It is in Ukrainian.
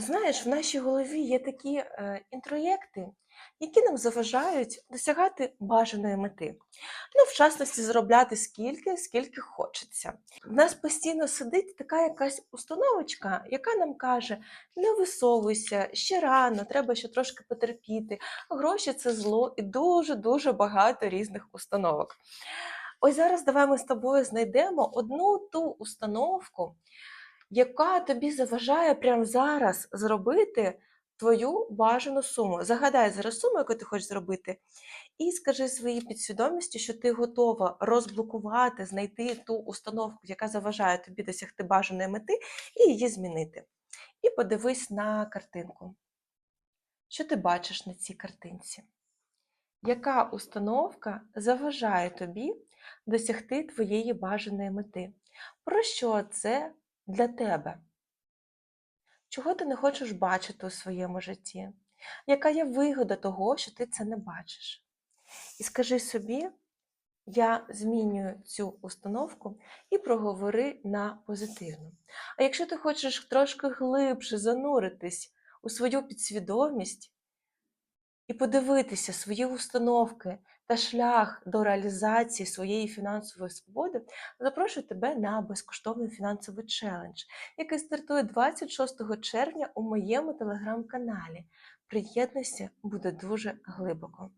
Знаєш, в нашій голові є такі е, інтроєкти, які нам заважають досягати бажаної мети. Ну, в частності, заробляти скільки, скільки хочеться. В нас постійно сидить така якась установочка, яка нам каже: не висовуйся, ще рано, треба ще трошки потерпіти. Гроші це зло і дуже-дуже багато різних установок. Ось зараз давай ми з тобою знайдемо одну ту установку, яка тобі заважає прямо зараз зробити твою бажану суму. Загадай зараз суму, яку ти хочеш зробити, і скажи своїй підсвідомості, що ти готова розблокувати, знайти ту установку, яка заважає тобі досягти бажаної мети, і її змінити. І подивись на картинку. Що ти бачиш на цій картинці? Яка установка заважає тобі досягти твоєї бажаної мети? Про що це для тебе? Чого ти не хочеш бачити у своєму житті? Яка є вигода того, що ти це не бачиш? І скажи собі, я змінюю цю установку і проговори на позитивну. А якщо ти хочеш трошки глибше зануритись у свою підсвідомість і подивитися свої установки та шлях до реалізації своєї фінансової свободи, запрошую тебе на безкоштовний фінансовий челендж, який стартує 26 червня у моєму телеграм-каналі. Приєднуйся, буде дуже глибоко.